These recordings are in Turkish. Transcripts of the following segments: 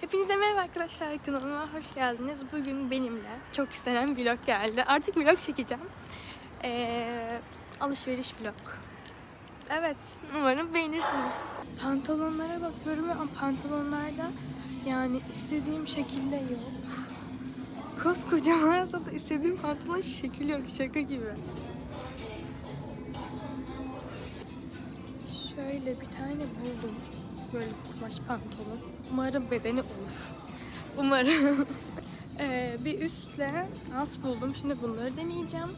Hepinize merhaba arkadaşlar kanalıma hoş geldiniz. Bugün benimle çok istenen vlog geldi. Artık vlog çekeceğim. Ee, alışveriş vlog. Evet, umarım beğenirsiniz. Pantolonlara bakıyorum ama pantolonlarda yani istediğim şekilde yok. Koskoca mağazada istediğim pantolon şekil yok, şaka gibi. Şöyle bir tane buldum. Böyle kumaş pantolon. Umarım bedeni olur. Umarım. Ee, bir üstle alt buldum. Şimdi bunları deneyeceğim.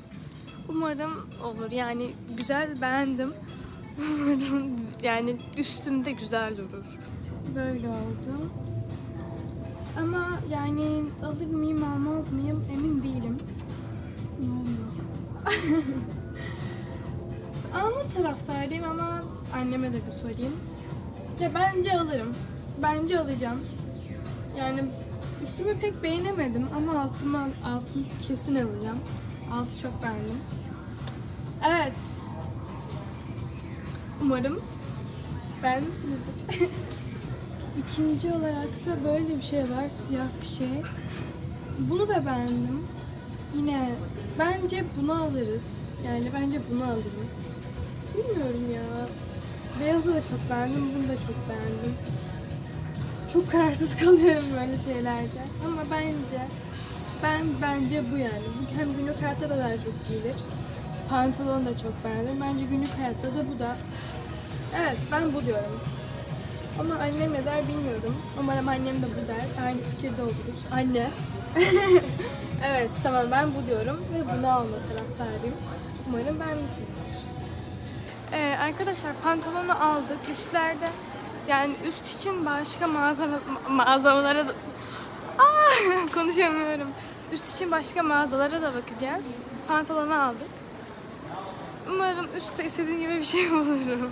Umarım olur. Yani güzel beğendim. Umarım yani üstümde güzel durur. Böyle oldu. Ama yani alır mıyım almaz mıyım emin değilim. Alma taraftardayım ama anneme de bir sorayım. Ya bence alırım. Bence alacağım. Yani üstümü pek beğenemedim ama altımı, altımı kesin alacağım. Altı çok beğendim. Evet. Umarım beğenmişsinizdir. İkinci olarak da böyle bir şey var. Siyah bir şey. Bunu da beğendim. Yine bence bunu alırız. Yani bence bunu alırım. Bilmiyorum ya. Beyazı da çok beğendim, bunu da çok beğendim. Çok kararsız kalıyorum böyle şeylerde. Ama bence, ben bence bu yani. Hem günlük hayatta da daha çok giyilir. Pantolon da çok beğendim. Bence günlük hayatta da bu da. Evet, ben bu diyorum. Ama annem ne der bilmiyorum. Umarım annem de bu der. Aynı fikirde oluruz. Anne. evet, tamam ben bu diyorum ve bunu alma taraftarıyım. Umarım beğenmişsinizdir. Ee, arkadaşlar pantolonu aldık. Üstlerde yani üst için başka mağaza mağazalara da Aa, konuşamıyorum. Üst için başka mağazalara da bakacağız. Pantolonu aldık. Umarım üstte istediğim gibi bir şey bulurum.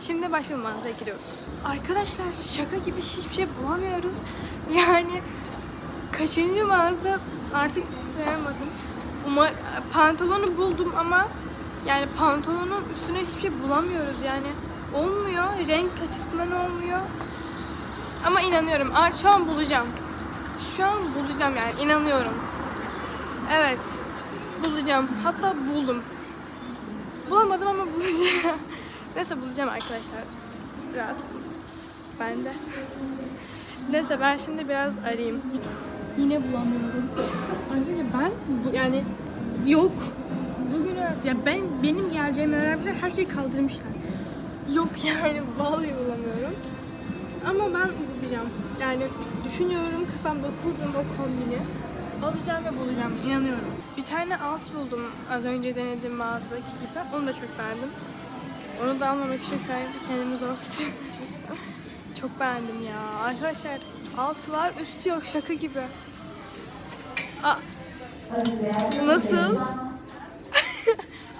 Şimdi başka bir mağazaya giriyoruz. Arkadaşlar şaka gibi hiçbir şey bulamıyoruz. Yani kaçıncı mağaza artık sayamadım. Umar, pantolonu buldum ama yani pantolonun üstüne hiçbir şey bulamıyoruz yani. Olmuyor. Renk açısından olmuyor. Ama inanıyorum. Şu an bulacağım. Şu an bulacağım yani. inanıyorum. Evet. Bulacağım. Hatta buldum. Bulamadım ama bulacağım. Neyse bulacağım arkadaşlar. Rahat olun. Ben de. Neyse ben şimdi biraz arayayım. Yine bulamıyorum. Arkadaşlar ben yani yok. Bugün ya ben benim geleceğim öğrenciler her şeyi kaldırmışlar. Yok yani vallahi bulamıyorum. Ama ben bulacağım. Yani düşünüyorum kafamda kurdum o kombini. Alacağım ve bulacağım. inanıyorum. Bir tane alt buldum az önce denediğim mağazadaki gibi. Onu da çok beğendim. Onu da almamak için şu an kendimi zor tutuyorum. çok beğendim ya. Arkadaşlar alt var üstü yok şaka gibi. Aa, nasıl?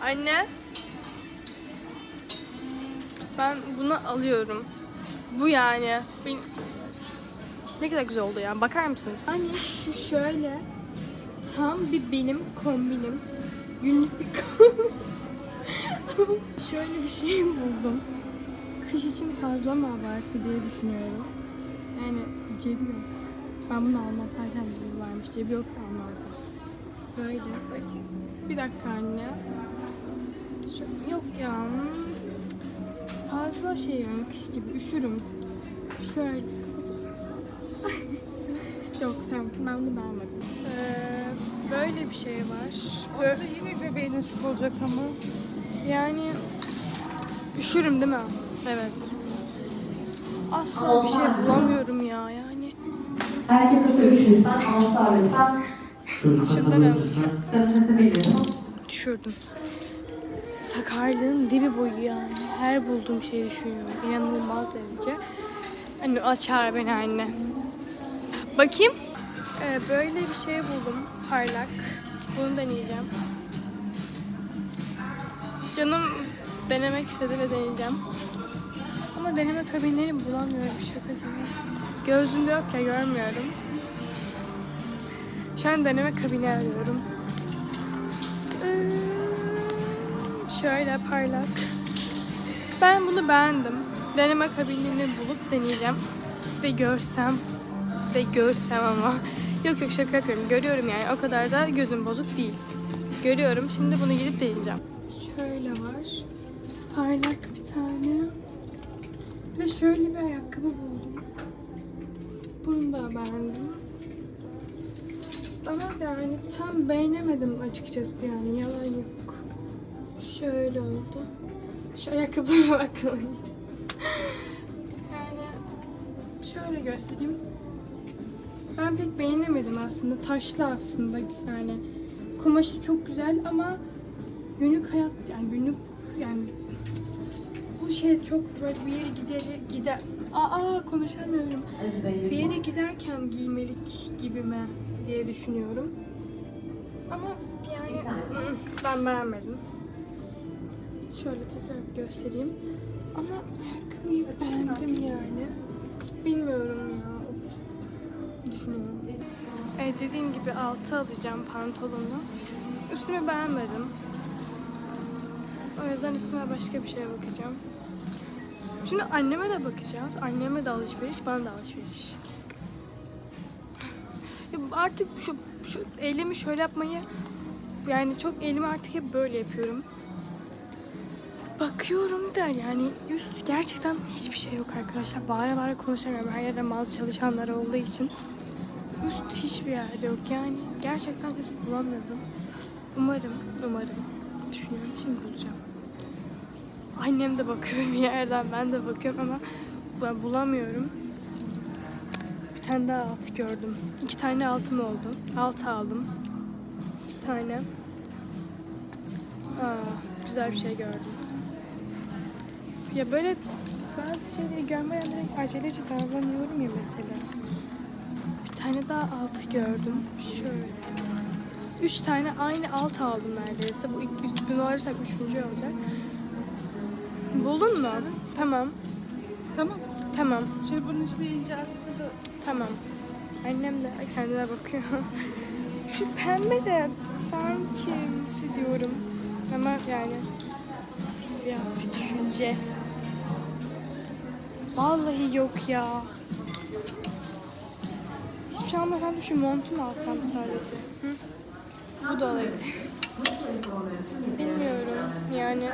Anne. Ben bunu alıyorum. Bu yani. Ne kadar güzel oldu ya. Bakar mısınız? Hani şu şöyle tam bir benim kombinim. Günlük bir kombin. şöyle bir şey buldum. Kış için fazla mı abartı diye düşünüyorum. Yani cebi yok. Ben bunu almam. Zaten cebi varmış. Cebi yoksa almazdım. Böyle. Bir dakika anne. Şu- yok ya. Fazla şey yani kış gibi üşürüm. Şöyle. yok tamam ben bunu almadım. Ee, böyle bir şey var. Böyle, Yine bebeğine şu olacak ama. yani üşürüm değil mi? Evet. Asla bir şey bulamıyorum ya yani. Erkek kasa 3 lütfen, Ansar lütfen. Şundan alacağım. Kadın kasa 1 lütfen. Düşürdüm. Sakarlığın dibi boyu yani. Her bulduğum şeyi düşünüyorum. İnanılmaz derece. Hani açar beni anne. Bakayım. Ee, böyle bir şey buldum. Parlak. Bunu deneyeceğim. Canım denemek istedi ve deneyeceğim. Ama deneme kabinleri bulamıyorum şaka gibi. Gözümde yok ya görmüyorum. Şu an deneme kabini arıyorum. Ee, Şöyle parlak. Ben bunu beğendim. Deneme kabinini bulup deneyeceğim. Ve görsem de görsem ama. Yok yok şaka yapıyorum. Görüyorum yani. O kadar da gözüm bozuk değil. Görüyorum. Şimdi bunu gidip deneyeceğim. Şöyle var. Parlak bir tane. Bir de şöyle bir ayakkabı buldum. Bunu da beğendim. Ama yani tam beğenemedim açıkçası yani yalan yok. Şöyle oldu. Şu ayakkabılara bakın. yani şöyle göstereyim. Ben pek beğenemedim aslında. Taşlı aslında yani. Kumaşı çok güzel ama günlük hayat yani günlük yani bu şey çok böyle bir yere gider gider aa konuşamıyorum. Bir yere giderken giymelik gibi mi diye düşünüyorum. Ama yani ben beğenmedim. Şöyle tekrar bir göstereyim. Ama ayakkabıyı beğendim yani. Bilmiyorum ya. Düşünüyorum. Evet dediğim gibi altı alacağım pantolonu. Üstümü beğenmedim. O yüzden üstüme başka bir şeye bakacağım. Şimdi anneme de bakacağız. Anneme de alışveriş, bana da alışveriş. Ya Artık şu, şu elimi şöyle yapmayı yani çok elimi artık hep böyle yapıyorum. Bakıyorum da yani üst gerçekten hiçbir şey yok arkadaşlar. Bağıra bağıra konuşamıyorum. Her yerde mağaza çalışanlar olduğu için. Üst hiçbir yerde yok yani. Gerçekten üst bulamıyorum. Umarım, umarım. Düşünüyorum şimdi bulacağım. Annem de bakıyor bir yerden, ben de bakıyorum ama ben bulamıyorum. Bir tane daha alt gördüm. İki tane altım oldu. Alt aldım. İki tane. Aa, güzel bir şey gördüm. Ya böyle bazı şeyleri görmeden direkt aceleci davranıyorum ya mesela. Bir tane daha alt gördüm. Şöyle. Üç tane aynı alt aldım neredeyse. Bu ilk üst gün alırsak üçüncü olacak. Buldun mu? Tamam. Tamam. Tamam. Şimdi bunun ismi ince askılı. Tamam. Annem de kendine bakıyor. Şu pembe de sanki diyorum. Ama yani hissiyat bir düşünce. Vallahi yok ya. Hiçbir şey almasam da şu montu mu alsam sadece? Hı? Bu da olabilir. Bilmiyorum yani.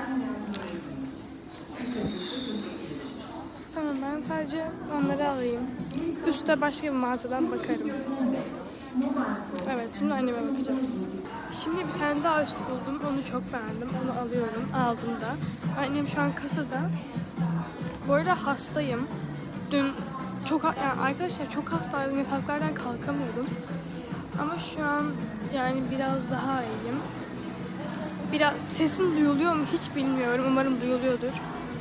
Tamam ben sadece onları alayım. Üste başka bir mağazadan bakarım. Evet şimdi anneme bakacağız. Şimdi bir tane daha üst buldum. Onu çok beğendim. Onu alıyorum. Aldım da. Annem şu an kasada. Bu arada hastayım. Dün çok yani arkadaşlar çok hastaydım. Yataklardan kalkamıyordum. Ama şu an yani biraz daha iyiyim. Biraz sesim duyuluyor mu hiç bilmiyorum. Umarım duyuluyordur.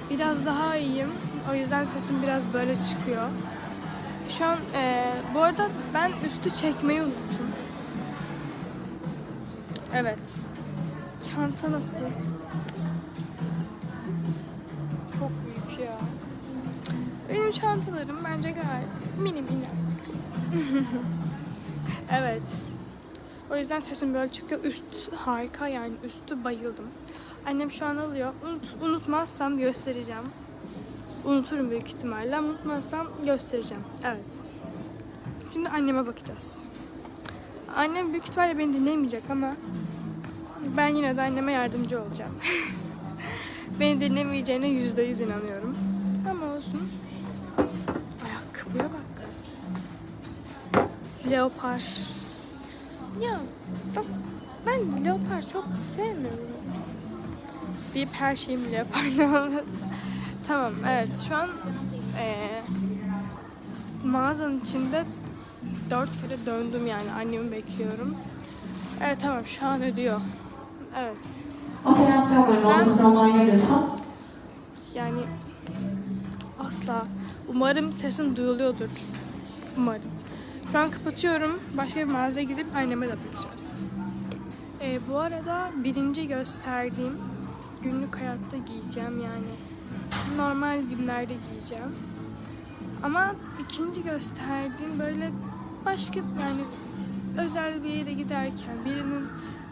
Biraz daha iyiyim. O yüzden sesim biraz böyle çıkıyor. Şu an eee, bu arada ben üstü çekmeyi unuttum. Evet. Çanta nasıl? Çantalarım bence gayet mini minnacık. evet. O yüzden sesim böyle çıkıyor. Üst harika yani üstü bayıldım. Annem şu an alıyor. Unut, unutmazsam göstereceğim. Unuturum büyük ihtimalle. Unutmazsam göstereceğim. Evet. Şimdi anneme bakacağız. Annem büyük ihtimalle beni dinlemeyecek ama ben yine de anneme yardımcı olacağım. beni dinlemeyeceğine yüzde yüz inanıyorum. Leopar. Ya ben leopar çok sevmiyorum. Bir her şeyim leoparlı olması. Tamam evet şu an eee mağazanın içinde dört kere döndüm yani annemi bekliyorum. Evet tamam şu an ödüyor. Evet Operasyon bölümü lütfen. yani asla. Umarım sesim duyuluyordur. Umarım. Şu an kapatıyorum. Başka bir mağazaya gidip anneme de bakacağız. Ee, bu arada birinci gösterdiğim günlük hayatta giyeceğim yani. Normal günlerde giyeceğim. Ama ikinci gösterdiğim böyle başka yani özel bir yere giderken birinin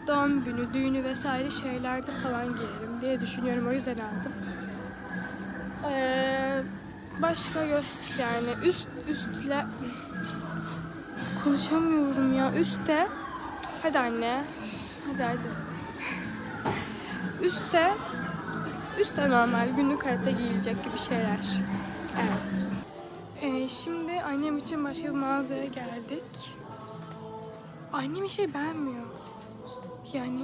doğum günü, düğünü vesaire şeylerde falan giyerim diye düşünüyorum. O yüzden aldım. Ee, başka göster yani üst üstle konuşamıyorum ya. Üste. Hadi anne. Hadi hadi. Üste. Üste normal günlük hayatta giyilecek gibi şeyler. Evet. Ee, şimdi annem için başka bir mağazaya geldik. Annem bir şey beğenmiyor. Yani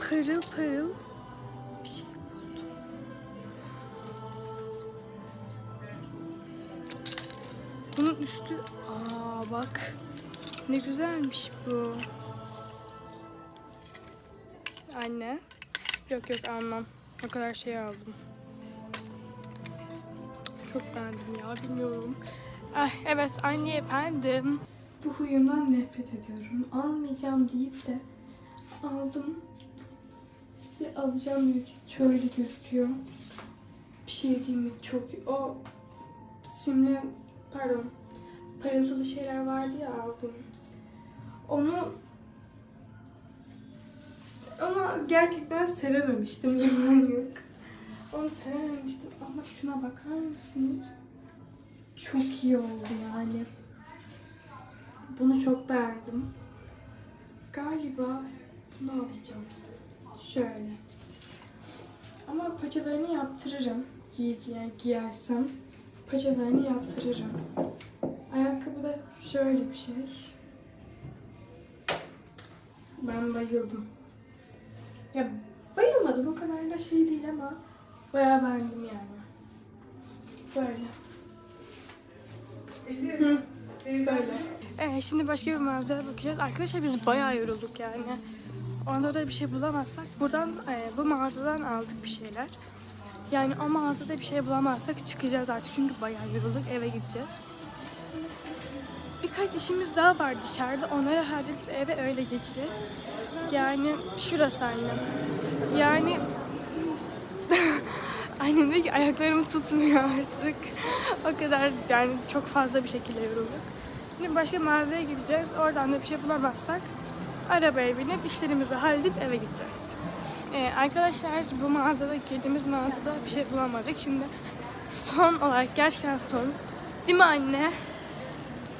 pırıl pırıl üstü... Aa bak. Ne güzelmiş bu. Anne. Yok yok almam. O kadar şey aldım. Çok beğendim ya bilmiyorum. Ay evet anne efendim. Bu huyumdan nefret ediyorum. Almayacağım deyip de aldım. Ve alacağım büyük şöyle gözüküyor. Bir şey değil mi? Çok o simli pardon parıltılı şeyler vardı ya aldım. Onu ama gerçekten sevememiştim yalan yok. Onu sevememiştim ama şuna bakar mısınız? Çok iyi oldu yani. Bunu çok beğendim. Galiba bunu alacağım. Şöyle. Ama paçalarını yaptırırım. Giyeceğim, giyersem. Paçalarını yaptırırım. Ayakkabı da şöyle bir şey. Ben bayıldım. Ya bayılmadım o kadar da şey değil ama bayağı beğendim yani. Böyle. Hı, böyle. Evet, şimdi başka bir mağazaya bakacağız. Arkadaşlar biz bayağı yorulduk yani. Onda da bir şey bulamazsak buradan e, bu mağazadan aldık bir şeyler. Yani o mağazada bir şey bulamazsak çıkacağız artık çünkü bayağı yorulduk eve gideceğiz. Birkaç işimiz daha var dışarıda. Onları halledip eve öyle geçeceğiz. Yani şurası annem. Yani annem diyor ki ayaklarım tutmuyor artık. o kadar yani çok fazla bir şekilde yorulduk. Şimdi başka mağazaya gideceğiz. Oradan da bir şey bulamazsak arabaya binip işlerimizi halledip eve gideceğiz. Ee, arkadaşlar bu mağazada girdiğimiz mağazada bir şey bulamadık. Şimdi son olarak gerçekten son. Değil mi anne?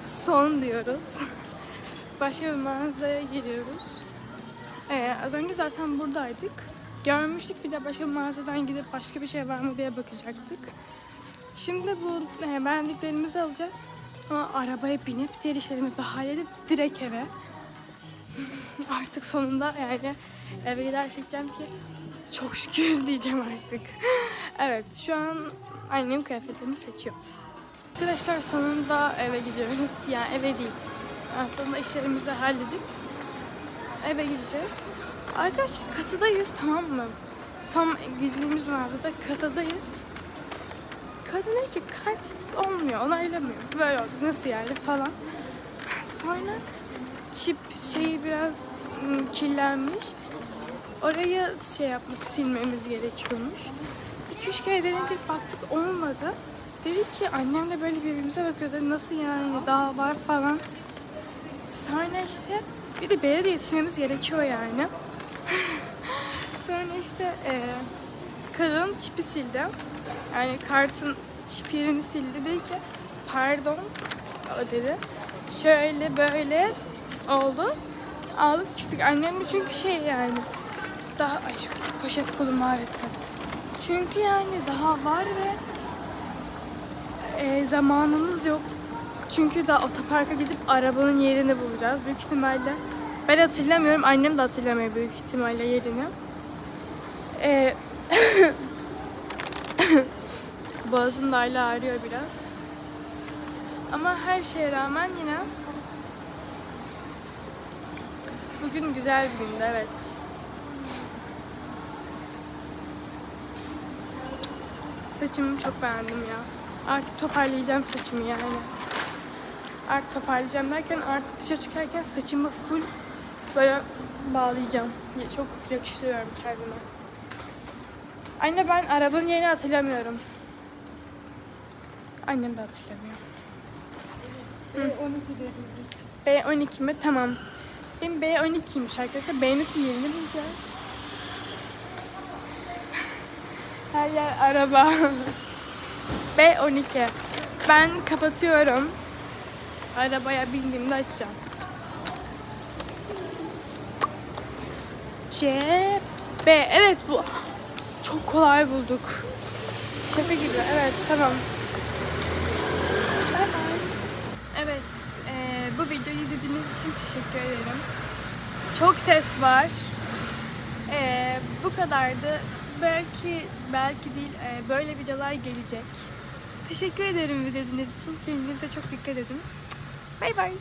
Son diyoruz. Başka bir mağazaya giriyoruz. Ee, az önce zaten buradaydık. Görmüştük bir de başka bir mağazadan gidip başka bir şey var mı diye bakacaktık. Şimdi bu e, beğendiklerimizi alacağız. Ama arabaya binip diğer işlerimizi halledip direkt eve. Artık sonunda yani eve gidersek diyeceğim ki çok şükür diyeceğim artık. evet şu an annem kıyafetlerini seçiyor. Arkadaşlar sonunda eve gidiyoruz. Yani eve değil. Aslında işlerimizi halledip eve gideceğiz. Arkadaşlar kasadayız tamam mı? Son girdiğimiz mağazada kasadayız. Kadın dedi ki kart olmuyor, onaylamıyor. Böyle oldu, nasıl yani falan. Sonra çip şeyi biraz ım, kirlenmiş. Orayı şey yapmış, silmemiz gerekiyormuş. 2-3 kere denedik, baktık olmadı. Dedi ki annemle böyle birbirimize bakıyoruz. Dedi, nasıl yani daha var falan. Sonra işte bir de yere de yetişmemiz gerekiyor yani. Sonra işte e, kadın çipi sildi. Yani kartın çip yerini sildi. Dedi ki pardon dedi. Şöyle böyle oldu. Aldık çıktık. Annemle çünkü şey yani daha ay şu poşet kolum ağrıttı. Çünkü yani daha var ve e, zamanımız yok. Çünkü daha otoparka gidip arabanın yerini bulacağız. Büyük ihtimalle ben hatırlamıyorum. Annem de hatırlamıyor büyük ihtimalle yerini. E, boğazım da hala ağrıyor biraz. Ama her şeye rağmen yine bugün güzel bir gündü evet. Saçımı çok beğendim ya. Artık toparlayacağım saçımı yani. Artık toparlayacağım derken artık dışarı çıkarken saçımı full böyle bağlayacağım. Ya- Çok yakıştırıyorum kendime. Anne ben arabanın yerini hatırlamıyorum. Annem de hatırlamıyor. B12 mi? Tamam. Benim B12'ymiş arkadaşlar. B12 yerini bulacağız. Her yer araba. B12. Ben kapatıyorum. Arabaya bindiğimde açacağım. C B evet bu çok kolay bulduk. Şaka gibi evet tamam. Bye bye. Evet eee, bu videoyu izlediğiniz için teşekkür ederim. Çok ses var. Eee, bu kadardı. Belki belki değil eee, böyle videolar gelecek. Teşekkür ederim izlediğiniz için. Kendinize çok dikkat edin. Bay bay.